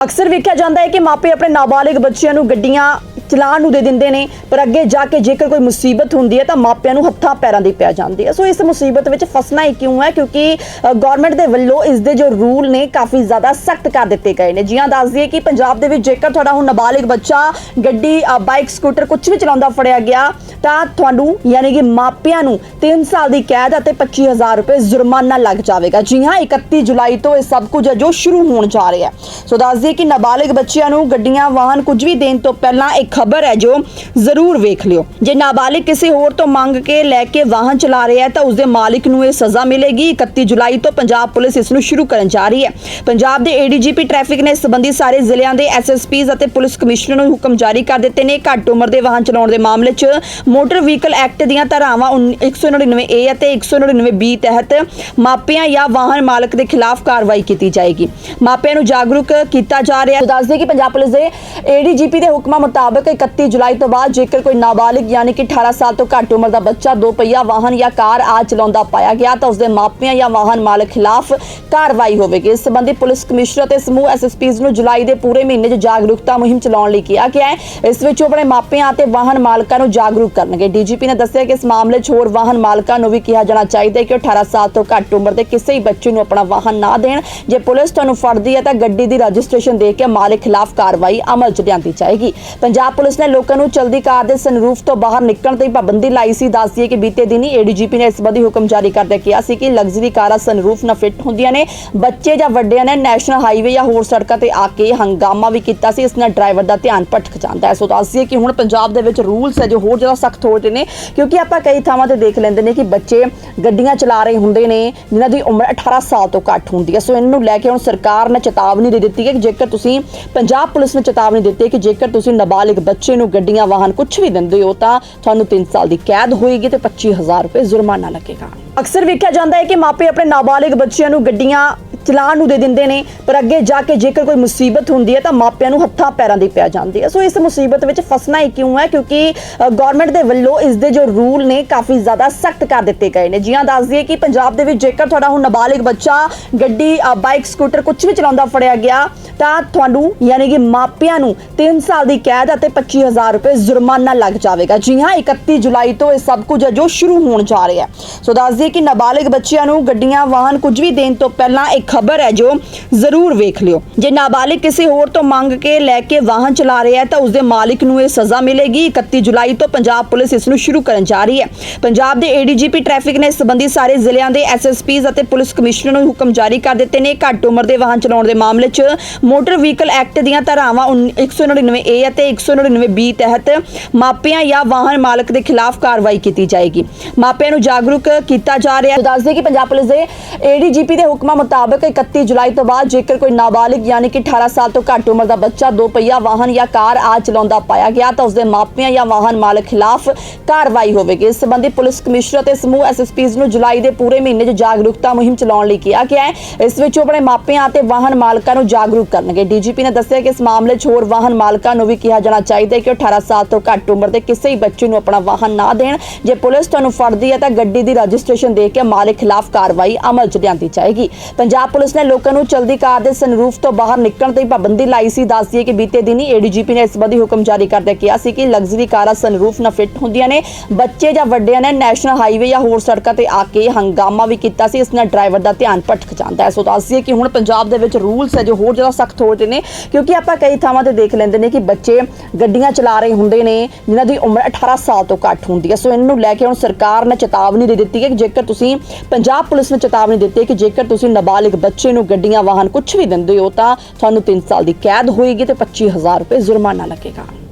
ਅਕਸਰ ਵੇਖਿਆ ਜਾਂਦਾ ਹੈ ਕਿ ਮਾਪੇ ਆਪਣੇ ਨਾਬਾਲਿਗ ਬੱਚਿਆਂ ਨੂੰ ਗੱਡੀਆਂ ਚਲਾਉਣ ਨੂੰ ਦੇ ਦਿੰਦੇ ਨੇ, ਪਰ ਅੱਗੇ ਜਾ ਕੇ ਜੇਕਰ ਕੋਈ ਮੁਸੀਬਤ ਹੁੰਦੀ ਹੈ ਤਾਂ ਮਾਪਿਆਂ ਨੂੰ ਹੱਥਾਂ ਪੈਰਾਂ ਦੀ ਪੈ ਜਾਂਦੀ ਹੈ ਸੋ ਇਸ ਮੁਸੀਬਤ ਵਿੱਚ ਫਸਣਾ ਹੀ ਕਿਉਂ ਹੈ? ਕਿਉਂਕਿ ਗਵਰਨਮੈਂਟ ਦੇ ਵੱਲੋਂ ਇਸ ਦੇ ਜੋ ਰੂਲ ਨੇ ਕਾਫੀ ਜ਼ਿਆਦਾ ਸਖਤ ਕਰ ਦਿੱਤੇ ਗਏ ਨੇ। ਜੀਆਂ ਦੱਸ ਦਈਏ ਕਿ ਪੰਜਾਬ ਦੇ ਵਿੱਚ ਜੇਕਰ ਤੁਹਾਡਾ ਹੁਣ ਨਾਬਾਲਿਗ ਬੱਚਾ ਗੱਡੀ ਬਾਈਕ ਸਕੂਟਰ ਕੁਝ ਵੀ ਚਲਾਉਂਦਾ ਫੜਿਆ ਗਿਆ, ਤਾਂ ਤੁਹਾਨੂੰ ਯਾਨੀ ਕਿ ਮਾਪਿਆਂ ਨੂੰ 3 ਸਾਲ ਦੀ ਕੈਦ ਅਤੇ 25000 ਰੁਪਏ ਜੁਰਮਾਨਾ ਲੱਗ ਜਾਵੇਗਾ। ਜੀ ਹਾਂ 31 ਜੁਲਾਈ ਤੋਂ ਇਹ ਸਭ ਕੁਝ ਹੈ ਜੋ ਸ਼ੁਰੂ ਹੋਣ ਜਾ ਰਿਹਾ ਹੈ। ਸੋ ਦੱਸ ਦਈਏ ਕਿ ਨਾਬਾਲਿਗ ਬੱਚਿਆਂ ਨੂੰ ਗੱਡੀਆਂ, ਵਾਹਨ ਕੁਝ ਵੀ ਦੇਣ ਤੋਂ ਪਹਿਲਾਂ ਇੱਕ ਖਬਰ ਹੈ ਜੋ ਜ਼ਰੂਰ ਵੇਖ ਲਿਓ। ਜੇ ਨਾਬਾਲਿਗ ਕਿਸੇ ਹੋਰ ਤੋਂ ਮੰਗ ਕੇ ਲੈ ਕੇ ਵਾਹਨ ਚਲਾ ਰਿਹਾ ਹੈ, ਤਾਂ ਉਸਦੇ ਮਾਲਿਕ ਨੂੰ ਇਹ ਸਜ਼ਾ ਮਿਲੇਗੀ। 31 ਜੁਲਾਈ ਤੋਂ ਪੰਜਾਬ ਪੁਲਿਸ ਇਸ ਨੂੰ ਸ਼ੁਰੂ ਕਰਨ ਜਾ ਰਹੀ ਹੈ। ਪੰਜਾਬ ਦੇ ਏਡੀਜੀਪੀ ਟ੍ਰੈਫਿਕ ਨੇ ਇਸ ਸੰਬੰਧੀ ਸਾਰੇ ਜ਼ਿਲ੍ਹਿਆਂ ਦੇ ਐਸਐਸਪੀਜ਼ ਅਤੇ ਪੁਲਿਸ ਕਮਿਸ਼ਨਰ ਨੂੰ ਹੁਕਮ ਜਾਰੀ ਕਰ ਦਿੱਤੇ ਨੇ। ਘੱਟ ਉਮਰ ਦੇ ਵਾਹਨ ਚਲਾਉਣ ਦੇ ਮਾਮਲੇ 'ਚ ਮੋਟਰ ਵਹੀਕਲ ਐਕਟ ਦੀਆਂ ਧਾਰਾਵਾਂ 199 ਏ ਅਤੇ 199 ਬੀ ਤਹਿਤ ਮਾਪਿਆਂ ਜਾਂ ਵਾਹਨ ਮਾਲਕ ਦੇ ਖਿਲਾਫ ਕਾਰਵਾਈ ਕੀਤੀ ਜਾਏਗੀ। ਮਾਪਿਆਂ ਨੂੰ ਜਾਗਰੂਕ ਕੀਤਾ ਜਾ ਰਿਹਾ ਹੈ। ਦੱਸ ਕਿ ਪੰਜਾਬ ਪੁਲਿਸ ਦੇ ਏਡੀਜੀਪੀ ਦੇ ਹੁਕਮਾਂ ਮੁਤਾਬਕ 31 ਜੁਲਾਈ ਤੋਂ ਬਾਅਦ ਜੇਕਰ ਕੋਈ ਨਾਬਾਲਿਗ ਯਾਨੀ ਕਿ 18 ਸਾਲ ਤੋਂ ਘੱਟ ਉਮਰ ਦਾ ਬੱਚਾ ਦੋ ਪਹੀਆ ਵਾਹਨ ਜਾਂ ਕਾਰ ਆ ਚਲਾਉਂਦਾ ਪਾਇਆ ਗਿਆ ਤਾਂ ਉਸਦੇ ਮਾਪਿਆਂ ਜਾਂ ਵਾਹਨ ਮਾਲਕ ਖਿਲਾਫ ਕਾਰਵਾਈ ਹੋਵੇਗੀ। ਇਸ ਸੰਬੰਧੀ ਪੁਲਿਸ ਕਮਿਸ਼ਨਰ ਅਤੇ ਸਮੂਹ ਐਸਐਸਪੀਜ਼ ਨੂੰ ਜੁਲਾਈ ਦੇ ਪੂਰੇ ਮਹੀਨੇ 'ਚ ਜਾਗਰੂਕਤਾ ਮੁਹਿੰਮ ਚਲਾਉਣ ਲਈ ਕਿਹਾ ਗਿਆ ਹੈ। ਇਸ ਵਿੱਚ ਆਪਣੇ ਮਾਪਿਆਂ ਅਤੇ ਵਾਹਨ ਮਾਲਕਾਂ ਨੂੰ ਜਾਗਰੂਕ ਕਰਨਗੇ। ਡੀਜੀਪੀ ਨੇ ਦੱਸਿਆ ਕਿ ਇਸ ਮਾਮਲੇ 'ਚ ਹੋਰ ਵਾਹਨ ਮਾਲਕਾਂ ਨੂੰ ਵੀ ਕਿਹਾ ਜਾਣਾ ਚਾਹੀਦਾ ਹੈ ਕਿ ਉਹ 18 ਸਾਲ ਤੋਂ ਘੱਟ ਉਮਰ ਦੇ ਕਿਸੇ ਹੀ ਬੱਚੇ ਨੂੰ ਆਪਣਾ ਵਾਹਨ ਨਾ ਦੇਣ। ਜੇ ਪੁਲਿਸ ਤੁਹਾਨੂੰ ਫੜਦੀ ਹੈ ਤਾਂ ਗੱਡੀ ਦੀ ਰਜਿਸਟ੍ਰੇਸ਼ਨ ਦੇ ਕੇ ਮਾਲਕ ਖਿਲਾਫ ਕਾਰਵਾਈ ਅਮਲ 'ਚ ਲਿਆਂਦੀ ਜਾਏਗੀ। ਪੰਜਾਬ ਪੁਲਿਸ ਨੇ ਲੋਕਾਂ ਨੂੰ ਚਲਦੀ ਕਾਰ ਦੇ ਸਨਰੂਫ ਤੋਂ ਬਾਹਰ ਨਿਕਲਣ ਤੇ ਪਾਬੰਦੀ ਲਾਈ ਸੀ। ਦੱਸਦੀਏ ਕਿ ਬੀਤੇ ਦਿਨੀ ਏਡੀਜੀਪੀ ਨੇ ਇਸ ਸੰਬੰਧੀ ਹੁਕਮ ਜਾਰੀ ਕਰਦੇ ਕਿਹਾ ਸੀ ਕਿ ਲਗਜ਼ਰੀ ਕਾਰਾਂ ਸਨਰੂਫ ਨਾਲ ਫਿੱਟ ਹੁੰਦੀਆਂ ਨੇ। ਬੱਚੇ ਜਾਂ ਵੱਡਿਆਂ ਨੇ ਨੈਸ਼ਨਲ ਹਾਈਵੇ ਜਾਂ ਹੋਰ ਸੜਕਾਂ ਤੇ ਆ ਕੇ ਹੰਗਾਮਾ ਵੀ ਕੀਤਾ ਸੀ। ਇਸ ਨਾਲ ਡਰਾਈਵਰ ਦਾ ਧਿਆਨ ਭਟਕ ਜਾਂਦਾ ਹੈ। ਸੋ ਦੱਸਦੀਏ ਕਿ ਹੁਣ ਪੰਜਾਬ ਦੇ ਵਿੱਚ ਰੂਲਸ ਹੈ ਜੋ ਹੋਰ ਜ਼ਿਆਦਾ ਸਖਤ ਹੋ ਰਹੇ ਨੇ, ਕਿਉਂਕਿ ਆਪਾਂ ਕਈ ਥਾਵਾਂ ਤੇ ਦੇਖ ਲੈਂਦੇ ਨੇ ਕਿ ਬੱਚੇ ਗੱਡੀਆਂ ਚਲਾ ਰਹੇ ਹੁੰਦੇ ਨੇ, ਜਿਨ੍ਹਾਂ ਦੀ ਉਮਰ 18 ਸਾਲ ਤੋਂ ਘੱਟ ਹੁੰਦੀ ਹੈ। ਸੋ ਇਹਨਾਂ ਨੂੰ ਲੈ ਕੇ ਹੁਣ ਸਰਕਾਰ ਨੇ ਚੇਤਾਵਨੀ ਦੇ ਦਿੱਤੀ ਹੈ ਕਿ ਜੇਕਰ ਤੁਸੀਂ, ਪੰਜਾਬ ਪੁਲਿਸ ਨੇ ਚੇਤਾਵਨੀ ਦਿੱਤੀ ਹੈ ਕਿ ਜੇਕਰ ਤੁਸੀਂ ਨਾਬਾਲਿਗ ਬੱਚੇ ਨੂੰ ਗੱਡੀਆਂ, ਵਾਹਨ ਕੁਝ ਵੀ ਦਿੰਦੇ ਹੋ ਤਾਂ ਤੁਹਾਨੂੰ 3 ਸਾਲ ਦੀ ਕੈਦ ਹੋਏਗੀ ਤੇ 25000 ਰੁਪਏ ਜੁਰਮਾਨਾ ਲੱਗੇਗਾ। ਅਕਸਰ ਵੇਖਿਆ ਜਾਂਦਾ ਹੈ ਕਿ ਮਾਪੇ ਆਪਣੇ ਨਾਬਾਲਿਗ ਬੱਚਿਆਂ ਨੂੰ ਗੱਡੀਆਂ ਚਲਾਉਣ ਨੂੰ ਦੇ ਦਿੰਦੇ ਨੇ, ਪਰ ਅੱਗੇ ਜਾ ਕੇ ਜੇਕਰ ਕੋਈ ਮੁਸੀਬਤ ਹੁੰਦੀ ਹੈ ਤਾਂ ਮਾਪਿਆਂ ਨੂੰ ਹੱਥਾਂ ਪੈਰਾਂ ਦੀ ਪੈ ਜਾਂਦੀ ਹੈ ਸੋ ਇਸ ਮੁਸੀਬਤ ਵਿੱਚ ਫਸਣਾ ਹੀ ਕਿਉਂ ਹੈ? ਕਿਉਂਕਿ ਗਵਰਨਮੈਂਟ ਦੇ ਵੱਲੋਂ ਇਸ ਦੇ ਜੋ ਰੂਲ ਨੇ ਕਾਫੀ ਜ਼ਿਆਦਾ ਸਖਤ ਕਰ ਦਿੱਤੇ ਗਏ ਨੇ। ਜੀਆਂ ਦੱਸ ਦਈਏ ਕਿ ਪੰਜਾਬ ਦੇ ਵਿੱਚ ਜੇਕਰ ਤੁਹਾਡਾ ਹੁਣ ਨਾਬਾਲਿਗ ਬੱਚਾ ਗੱਡੀ ਬਾਈਕ ਸਕੂਟਰ ਕੁਝ ਵੀ ਚਲਾਉਂਦਾ ਫੜਿਆ ਗਿਆ, ਤਾਂ ਤੁਹਾਨੂੰ ਯਾਨੀ ਕਿ ਮਾਪਿਆਂ ਨੂੰ 3 ਸਾਲ ਦੀ ਕੈਦ ਅਤੇ 25000 ਰੁਪਏ ਜੁਰਮਾਨਾ ਲੱਗ ਜਾਵੇਗਾ। ਜੀ ਹਾਂ 31 ਜੁਲਾਈ ਤੋਂ ਇਹ ਸਭ ਕੁਝ ਹੈ ਜੋ ਸ਼ੁਰੂ ਹੋਣ ਜਾ ਰਿਹਾ ਹੈ। ਸੋ ਦੱਸ ਦਈਏ ਕਿ ਨਾਬਾਲਿਗ ਬੱਚਿਆਂ ਨੂੰ ਗੱਡੀਆਂ, ਵਾਹਨ ਕੁਝ ਵੀ ਦੇਣ ਤੋਂ ਪਹਿਲਾਂ ਇੱਕ ਖਬਰ ਹੈ ਜੋ ਜ਼ਰੂਰ ਵੇਖ ਲਿਓ। ਜੇ ਨਾਬਾਲਿਗ ਕਿਸੇ ਹੋਰ ਤੋਂ ਮੰਗ ਕੇ ਲੈ ਕੇ ਵਾਹਨ ਚਲਾ ਰਿਹਾ ਹੈ ਤਾਂ ਉਸਦੇ ਮਾਲਿਕ ਨੂੰ ਇਹ ਸਜ਼ਾ ਮਿਲੇਗੀ। 31 ਜੁਲਾਈ ਤੋਂ ਪੰਜਾਬ ਪੁਲਿਸ ਇਸ ਨੂੰ ਸ਼ੁਰੂ ਕਰਨ ਜਾ ਰਹੀ ਹੈ। ਪੰਜਾਬ ਦੇ ਏਡੀਜੀਪੀ ਟ੍ਰੈਫਿਕ ਨੇ ਇਸ ਸੰਬੰਧੀ ਸਾਰੇ ਜ਼ਿਲ੍ਹਿਆਂ ਦੇ ਐਸਐਸਪੀਜ਼ ਅਤੇ ਪੁਲਿਸ ਕਮਿਸ਼ਨਰ ਨੂੰ ਹੁਕਮ ਜਾਰੀ ਕਰ ਦਿੱਤੇ ਨੇ। ਘੱਟ ਉਮਰ ਦੇ ਵਾਹਨ ਚਲਾਉਣ ਦੇ ਮਾਮਲੇ 'ਚ ਮੋਟਰ ਵਹੀਕਲ ਐਕਟ ਦੀਆਂ ਧਾਰਾਵਾਂ 199 ਏ ਅਤੇ 199 ਬੀ ਤਹਿਤ ਮਾਪਿਆਂ ਜਾਂ ਵਾਹਨ ਮਾਲਕ ਦੇ ਖਿਲਾਫ ਕਾਰਵਾਈ ਕੀਤੀ ਜਾਏਗੀ। ਮਾਪਿਆਂ ਨੂੰ ਜਾਗਰੂਕ ਕੀਤਾ ਜਾ ਰਿਹਾ ਹੈ। ਦੱਸ ਕਿ ਪੰਜਾਬ ਪੁਲਿਸ ਦੇ ਏਡੀਜੀਪੀ ਦੇ ਹੁਕਮਾਂ ਮੁਤਾਬਕ 31 ਜੁਲਾਈ ਤੋਂ ਬਾਅਦ ਜੇਕਰ ਕੋਈ ਨਾਬਾਲਿਗ ਯਾਨੀ ਕਿ 18 ਸਾਲ ਤੋਂ ਘੱਟ ਉਮਰ ਦਾ ਬੱਚਾ, ਦੋ ਪਹੀਆ ਵਾਹਨ ਜਾਂ ਕਾਰ ਆ ਚਲਾਉਂਦਾ ਪਾਇਆ ਗਿਆ, ਤਾਂ ਉਸਦੇ ਮਾਪਿਆਂ ਜਾਂ ਵਾਹਨ ਮਾਲਕ ਖਿਲਾਫ ਕਾਰਵਾਈ ਹੋਵੇਗੀ। ਇਸ ਸੰਬੰਧੀ ਪੁਲਿਸ ਕਮਿਸ਼ਨਰ ਅਤੇ ਸਮੂਹ ਐਸਐਸਪੀਜ਼ ਨੂੰ ਜੁਲਾਈ ਦੇ ਪੂਰੇ ਮਹੀਨੇ 'ਚ ਜਾਗਰੂਕਤਾ ਮੁਹਿੰਮ ਚਲਾਉਣ ਲਈ ਕਿਹਾ ਗਿਆ ਹੈ। ਇਸ ਵਿੱਚ ਉਹ ਆਪਣੇ ਮਾਪਿਆਂ ਅਤੇ ਵਾਹਨ ਮਾਲਕਾਂ ਨੂੰ ਜਾਗਰੂਕ ਕਰਨਗੇ। ਡੀਜੀਪੀ ਨੇ ਦੱਸਿਆ ਕਿ ਇਸ ਮਾਮਲੇ 'ਚ ਹੋਰ ਵਾਹਨ ਮਾਲਕਾਂ ਨੂੰ ਵੀ ਕਿਹਾ ਜਾਣਾ ਚਾਹੀਦਾ ਹੈ ਕਿ ਉਹ 18 ਸਾਲ ਤੋਂ ਘੱਟ ਉਮਰ ਦੇ ਕਿਸੇ ਹੀ ਬੱਚੇ ਨੂੰ ਆਪਣਾ ਵਾਹਨ ਨਾ ਦੇਣ। ਜੇ ਪੁਲਿਸ ਤੁਹਾਨੂੰ ਫੜਦੀ ਹੈ ਤਾਂ ਗੱਡੀ ਦੀ ਰਜਿਸਟ੍ਰੇਸ਼ਨ ਦੇ ਕੇ ਮਾਲਕ ਖਿਲਾਫ ਕਾਰਵਾਈ ਅਮਲ 'ਚ ਲਿਆਂਦੀ ਜਾਏਗੀ। ਪੰਜਾਬ ਪੁਲਿਸ ਨੇ ਲੋਕਾਂ ਨੂੰ ਚਲਦੀ ਕਾਰ ਦੇ ਸਨਰੂਫ ਤੋਂ ਬਾਹਰ ਨਿਕਲਣ ਤੇ ਪਾਬੰਦੀ ਲਾਈ ਸੀ। ਦੱਸਦੀਏ ਕਿ ਬੀਤੇ ਦਿਨੀ ਏਡੀਜੀਪੀ ਨੇ ਇਸ ਸੰਬੰਧੀ ਹੁਕਮ ਜਾਰੀ ਕਰਦੇ ਕਿਹਾ ਸੀ ਕਿ ਲਗਜ਼ਰੀ ਕਾਰਾਂ ਸਨਰੂਫ ਨਾ ਫਿੱਟ ਹੁੰਦੀਆਂ ਨੇ। ਬੱਚੇ ਜਾਂ ਵੱਡਿਆਂ ਨੇ ਨੈਸ਼ਨਲ ਹਾਈਵੇ ਜਾਂ ਹੋਰ ਸੜਕਾਂ ਤੇ ਆ ਕੇ ਹੰਗਾਮਾ ਵੀ ਕੀਤਾ ਸੀ। ਇਸ ਨਾਲ ਡਰਾਈਵਰ ਦਾ ਧਿਆਨ ਭਟਕ ਜਾਂਦਾ ਹੈ। ਸੋ ਦੱਸਦੀਏ ਕਿ ਹੁਣ ਪੰਜਾਬ ਦੇ ਵਿੱਚ ਰੂਲਸ ਹੈ ਜੋ ਹੋਰ ਜ਼ਿਆਦਾ ਸਖਤ ਹੋ ਰਹੇ ਨੇ, ਕਿਉਂਕਿ ਆਪਾਂ ਕਈ ਥਾਵਾਂ ਤੇ ਦੇਖ ਲੈਂਦੇ ਨੇ ਕਿ ਬੱਚੇ ਗੱਡੀਆਂ ਚਲਾ ਰਹੇ ਹੁੰਦੇ ਨੇ, ਜਿਨ੍ਹਾਂ ਦੀ ਉਮਰ 18 ਸਾਲ ਤੋਂ ਘੱਟ ਹੁੰਦੀ ਹੈ। ਸੋ ਇਹਨਾਂ ਨੂੰ ਲੈ ਕੇ ਹੁਣ ਸਰਕਾਰ ਨੇ ਚੇਤਾਵਨੀ ਦੇ ਦਿੱਤੀ ਹੈ ਕਿ ਜੇਕਰ ਤੁਸੀਂ ਪੰਜਾਬ ਪੁਲਿਸ ਨੇ ਚੇਤਾਵਨੀ ਦਿੱਤੀ ਹੈ ਕਿ ਜੇਕਰ ਤੁਸੀਂ ਨਾਬਾਲਿਗ ਬੱਚੇ ਨੂੰ ਗੱਡੀਆਂ, ਵਾਹਨ ਕੁਝ ਵੀ ਦਿੰਦੇ ਹੋ ਤਾਂ ਤੁਹਾਨੂੰ 3 ਸਾਲ ਦੀ ਕੈਦ ਹੋਏਗੀ ਤੇ 25000 ਰੁਪਏ ਜੁਰਮਾਨਾ ਲੱਗੇਗਾ।